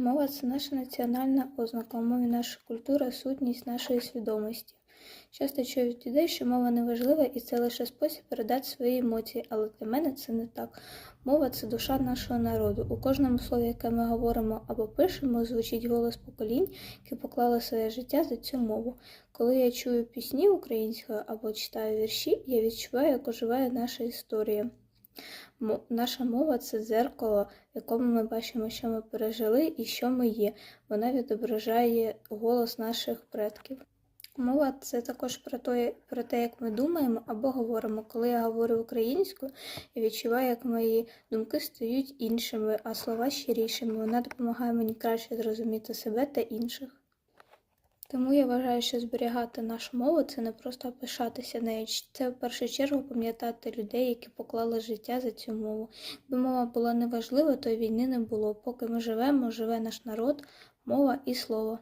Мова це наша національна ознака, у мові наша культура, сутність нашої свідомості. Часто чую від людей, що мова не важлива і це лише спосіб передати свої емоції, але для мене це не так. Мова це душа нашого народу. У кожному слові, яке ми говоримо або пишемо, звучить голос поколінь, які поклали своє життя за цю мову. Коли я чую пісні українською або читаю вірші, я відчуваю, як оживає наша історія. Наша мова це дзеркало, в якому ми бачимо, що ми пережили і що ми є. Вона відображає голос наших предків. Мова це також про те, про те, як ми думаємо або говоримо. Коли я говорю українською, я відчуваю, як мої думки стають іншими, а слова щирішими. Вона допомагає мені краще зрозуміти себе та інших. Тому я вважаю, що зберігати нашу мову це не просто пишатися нею, це в першу чергу пам'ятати людей, які поклали життя за цю мову. Якби мова була неважлива, то й війни не було. Поки ми живемо, живе наш народ, мова і слово.